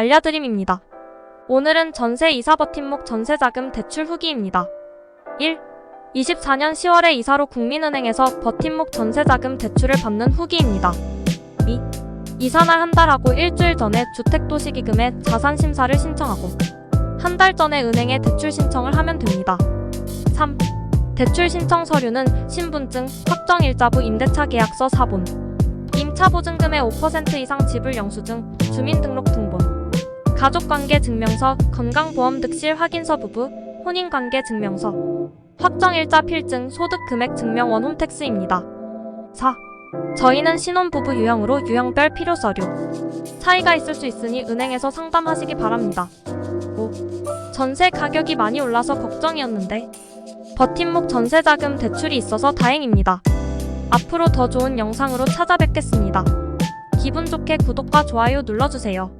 알려드림입니다. 오늘은 전세 이사 버팀목 전세자금 대출 후기입니다. 1. 24년 10월에 이사로 국민은행에서 버팀목 전세자금 대출을 받는 후기입니다. 2. 이사날 한 달하고 일주일 전에 주택도시기금에 자산심사를 신청하고 한 달 전에 은행에 대출 신청을 하면 됩니다. 3. 대출 신청 서류는 신분증, 확정일자부 임대차 계약서 사본, 임차보증금의 5% 이상 지불 영수증, 주민등록 등본, 가족관계 증명서, 건강보험 득실 확인서 부부, 혼인관계 증명서, 확정일자 필증, 소득금액 증명 원 홈택스입니다. 4. 저희는 신혼부부 유형으로 유형별 필요 서류. 차이가 있을 수 있으니 은행에서 상담하시기 바랍니다. 5. 전세 가격이 많이 올라서 걱정이었는데 버팀목 전세자금 대출이 있어서 다행입니다. 앞으로 더 좋은 영상으로 찾아뵙겠습니다. 기분 좋게 구독과 좋아요 눌러주세요.